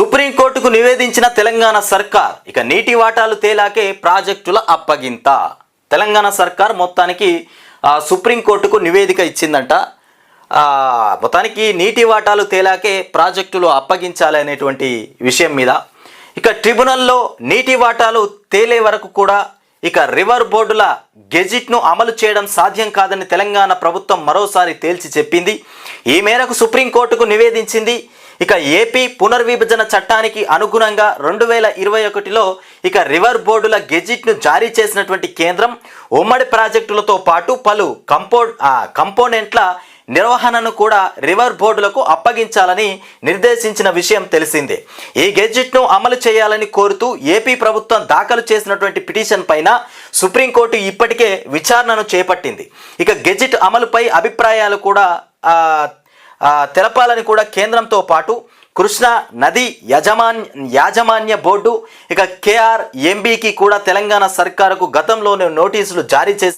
సుప్రీంకోర్టుకు నివేదించిన తెలంగాణ సర్కార్. ఇక నీటి వాటాలు తేలాకే ప్రాజెక్టుల అప్పగింత. తెలంగాణ సర్కార్ మొత్తానికి సుప్రీంకోర్టుకు నివేదిక ఇచ్చిందంట. మొత్తానికి నీటి వాటాలు తేలాకే ప్రాజెక్టులు అప్పగించాలి అనేటువంటి విషయం మీద. ఇక ట్రిబ్యునల్లో నీటి వాటాలు తేలే వరకు కూడా ఇక రివర్ బోర్డుల గెజిట్ను అమలు చేయడం సాధ్యం కాదని తెలంగాణ ప్రభుత్వం మరోసారి తేల్చి చెప్పింది. ఈ మేరకు సుప్రీంకోర్టుకు నివేదించింది ఇక ఏపీ పునర్విభజన చట్టానికి అనుగుణంగా రెండు వేల ఇరవై ఒకటిలో ఇక రివర్ బోర్డుల గెజిట్ను జారీ చేసినటువంటి కేంద్రం ఉమ్మడి ప్రాజెక్టులతో పాటు పలు కంపో కంపోనెంట్ల నిర్వహణను కూడా రివర్ బోర్డులకు అప్పగించాలని నిర్దేశించిన విషయం తెలిసిందే. ఈ గెజిట్ను అమలు చేయాలని కోరుతూ ఏపీ ప్రభుత్వం దాఖలు చేసినటువంటి పిటిషన్ పైన సుప్రీంకోర్టు ఇప్పటికే విచారణను చేపట్టింది. ఇక గెజిట్ అమలుపై అభిప్రాయాలు కూడా తెలపాలని కూడా కేంద్రంతో పాటు కృష్ణా నది యజమాన్ యాజమాన్య బోర్డు ఇక కేఆర్ ఎంబీకి కూడా తెలంగాణ సర్కారుకు గతంలోనే నోటీసులు జారీ చేసి